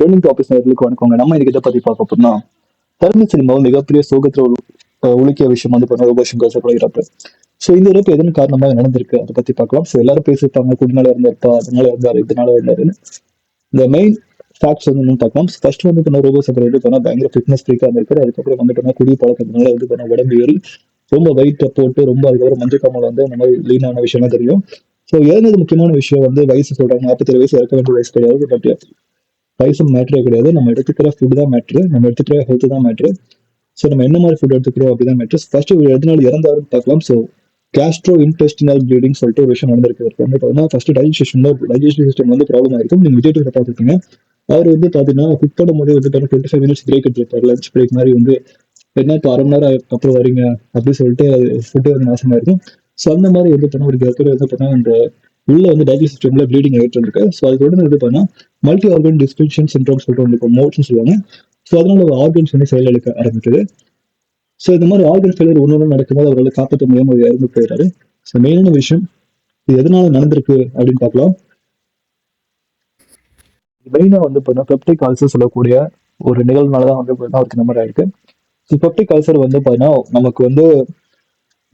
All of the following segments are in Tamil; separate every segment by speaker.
Speaker 1: ட்ரெயினிங் ஆஃபீஸ் நேர்களுக்கு வணக்கங்க நம்ம இன்னைக்கு இதை பத்தி பார்க்க போறோம்னா தமிழ் சினிமாவும் மிகப்பெரிய சோகத்துல உலுக்கிய விஷயம் வந்து பண்ண ரோபோஷங்கர் சார் இறப்பு ஸோ இந்த இறப்பு எதன் காரணமாக நடந்திருக்கு? அதை பத்தி பார்க்கலாம். ஸோ எல்லாரும் பேசியிருப்பாங்க. குடினால இருந்திருப்பா அதனால இருந்தாரு இதனால இருந்தாருன்னு. இந்த மெயின் ஃபேக்ட்ஸ் வந்து என்னன்னு பார்க்கலாம். ஃபர்ஸ்ட் வந்து பண்ண ரோபோ சக்கரை வந்து பண்ணா பயங்கர ஃபிட்னஸ் ஃப்ரீக்காக இருந்திருக்காரு. அதுக்கப்புறம் வந்து பண்ணா குடி பழக்கத்தினால வந்து பண்ண உடம்பு ஏறி ரொம்ப வெயிட்டை போட்டு ரொம்ப அதுக்கப்புறம் மஞ்சள் காமல் வந்து அந்த மாதிரி லீனான விஷயம்லாம் தெரியும். ஸோ ஏதாவது முக்கியமான விஷயம் வந்து வயசு சொல்றாங்க. நாற்பத்தேழு வயசு இறக்க வேண்டிய வயசு கிடையாது. பட் வயசு மேட்ரே கிடையாது. நம்ம எடுத்துக்கிற ஃபுட் தான் மேட்ரு நம்ம எடுத்துக்கிற ஹெல்த் தான் மேட்ரு ஸோ நம்ம என்ன மாதிரி ஃபுட் எடுத்துக்கிறோம் அப்படிதான் மேட்ரு ஃபர்ஸ்ட் இவர் எதனால இறந்தாருன்னு பார்க்கலாம். ஸோ கேஸ்ட்ரோ இன்டெஸ்டினல் ப்ளீடிங் சொல்லிட்டு ஒரு விஷயம் நடந்திருக்கு. வந்து பார்த்தீங்கன்னா ஃபர்ஸ்ட் டைஜஷன் டைஜஸ்டிவ் சிஸ்டம் வந்து ப்ராப்ளம் ஆயிருக்கும். நீங்கள் விஜய் டிவியில் பார்த்துருக்கீங்க அவர் வந்து பார்த்தீங்கன்னா குக் பண்ணும் போது வந்து டுவெண்ட்டி ஃபைவ் மினிட்ஸ் பிரேக் எடுத்துருப்பாரு. லஞ்ச் பிரேக் மாதிரி வந்து என்ன இப்போ அரை மணி நேரம் அப்புறம் வரீங்க? அப்படின்னு சொல்லிட்டு ஃபுட்டு வந்து நாசமாக இருக்கும் ஸோ அந்த மாதிரி வந்து பண்ண ஒரு இடத்துல வந்து பார்த்தீங்கன்னா அந்த உள்ள வந்து டைஜஸ்ட் சிஸ்டம்ல ப்ளீடிங் ஆகிட்டு இருக்கு ஸோ அது தொடர்ந்து இது பண்ணால் மல்டி ஆர்கன் டிஸ்பின்ஷன் சிண்ட்ரோம் சொல்லிட்டு வந்து மோட்ஸ்னு சொல்லுவாங்க. ஸோ அதனால ஆர்கன்ஸ் வந்து செயலிழக்க ஆரம்பிக்குது. ஸோ இந்த மாதிரி ஆர்கன் ஃபெயிலியர் ஒன்று ஒன்று நடக்கும்போது அவரால் காப்பாற்ற முடியாம அவர் இறந்து போயிடுறாரு. ஸோ மெயினான விஷயம் இது எதனால நடந்திருக்கு அப்படின்னு பார்க்கலாம். மெயினா வந்து பார்த்தீங்கன்னா பெப்டிக் அல்சர் சொல்லக்கூடிய ஒரு நிகழ்வுனால தான் வந்து பார்த்தீங்கன்னா அவருக்கு இந்த மாதிரி ஆயிருக்கு. ஸோ பெப்டிக் அல்சர் வந்து பார்த்தீங்கன்னா நமக்கு வந்து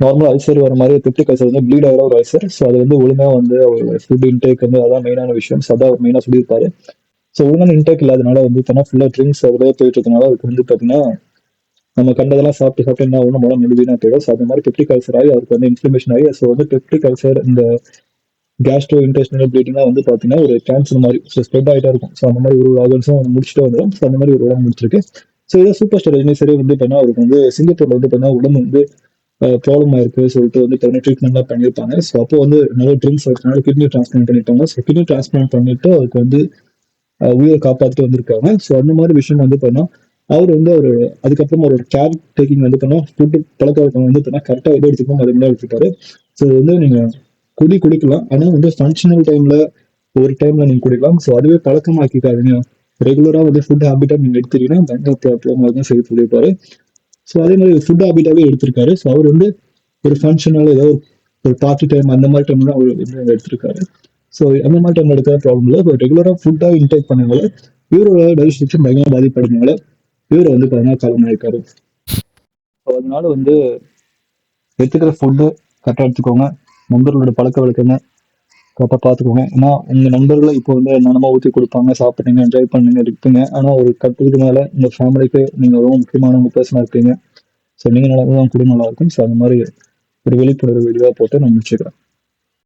Speaker 1: நார்மல் அல்சர் வர மாதிரி பெப்டிக் அல்சர் வந்து ப்ளீட் ஆகிற ஒரு அல்சர் ஸோ அது வந்து ஒழுங்காக வந்து அவர் ஃபுட் இன்டேக் வந்து அதான் மெயினான விஷயம். ஸோ அதான் மெயினாக சொல்லியிருப்பாரு. ஸோ ஒழுங்கான இன்டேக் இல்லாதனால வந்து பார்த்தீங்கன்னா ஃபுல்லாக ட்ரிங்க்ஸ் அதில் போயிட்டு இருக்கனால அவருக்கு வந்து பார்த்தீங்கன்னா நம்ம கண்டதெல்லாம் சாப்பிட்டு சாப்பிட்டு என்ன ஒன்று உடம்பு முழுதினா போயிடும். ஸோ அந்த மாதிரி பெப்டிக் அல்சர் ஆகி அவருக்கு வந்து இன்ஃப்ளமேஷன் ஆகி ஸோ வந்து பெப்டிக் அல்சர் இந்த கேஸ்ட்ரோ இன்டெஸ்டினல் ப்ளீடிங்லாம் வந்து பார்த்தீங்கன்னா ஒரு கேன்சர் மாதிரி ஸோ ஸ்ப்ரெட் ஆகிட்டா இருக்கும். ஸோ அந்த மாதிரி ஒரு ஆர்கன்ஸும் முடிச்சுட்டு வந்துடும் ஸோ அந்த மாதிரி ஒரு உடம்பு முடிச்சிருக்கு. ஸோ இதை சூப்பர் ஸ்டார் ரஜினி சரி வந்து பார்த்தீங்கன்னா அவருக்கு வந்து சிங்கப்பூரில் வந்து பார்த்தீங்கன்னா உடம்பு வந்து ப்ராப்ளம் ஆயிருக்கு சொல்லிட்டு வந்து பண்ண ட்ரீட்மெண்ட்லாம் பண்ணியிருப்பாங்க. ஸோ அப்போ வந்து நிறைய ட்ரிங்க்ஸ் எடுத்தனால கிட்னி டிரான்ஸ்பிளான்ட் பண்ணிட்டாங்க. ஸோ கிட்னி டிரான்ஸ்பிளான்ட் பண்ணிட்டு அவருக்கு வந்து உயிரை காப்பாற்றிட்டு வந்திருக்காங்க. ஸோ அந்த மாதிரி விஷயம் வந்து பண்ணால் அவர் வந்து ஒரு அதுக்கப்புறம் ஒரு கேர் டேக்கிங் வந்து பண்ணால் ஃபுட்டு பழக்க வழக்கம் வந்து பண்ணால் கரெக்டாக எது எடுத்துக்கணும் அது மாதிரி எடுத்துப்பாரு. ஸோ வந்து நீங்கள் குடி குடிக்கலாம். ஆனால் வந்து ஃபங்க்ஷனல் டைமில் ஒரு டைம்ல நீங்கள் குடிக்கலாம். ஸோ அதுவே பழக்கமாக்கிக்காதீங்க. ரெகுலராக வந்து ஃபுட் ஹேபிட்டாக நீங்கள் எடுத்துட்டீங்கன்னா பயங்கர ப்ராப்ளம் தான் சரி சொல்லியிருப்பாரு ஸோ அதே மாதிரி ஃபுட் ஹாபிட்டாகவே எடுத்திருக்காரு. ஸோ அவர் வந்து ஒரு ஃபங்க்ஷனால ஏதோ ஒரு- பார்ட்டி டைம் அந்த மாதிரி டைம்ல அவர் எடுத்திருக்காரு. ஸோ அந்த மாதிரி டைம் எடுக்கிற ப்ராப்ளம் இல்லை. இப்போ ரெகுலராக ஃபுட்டாக இன்டேக் பண்ணனால இவரோட டைஜஸ்டிக்ஷன் பயங்கர பாதிப்படுறதுனால இவர் வந்து பார்த்தீங்கன்னா காலமாயிருக்காரு ஸோ அதனால வந்து எடுத்துக்கிற ஃபுட்டு கரெக்டாக எடுத்துக்கோங்க. நண்பர்களோட பழக்க வழக்கங்க. கரெக்டாக பார்த்துக்கோங்க ஏன்னா உங்கள் நண்பர்களை இப்போ வந்து நனமாக ஊற்றி கொடுப்பாங்க சாப்பிட்றீங்க என்ஜாய் பண்ணுங்க இருப்பீங்க ஆனால் ஒரு கட்டத்துக்கு மேலே உங்கள் ஃபேமிலிக்கு நீங்கள் ரொம்ப முக்கியமான உங்கள் பர்சனாக இருப்பீங்க. ஸோ நீங்கள் நல்லா தான் குடும்பம் நல்லா இருக்கும். ஸோ அந்த மாதிரி ஒரு விழிப்புணர்வு வீடியோவாக போட்டு நான் முடிச்சுக்கிறேன்.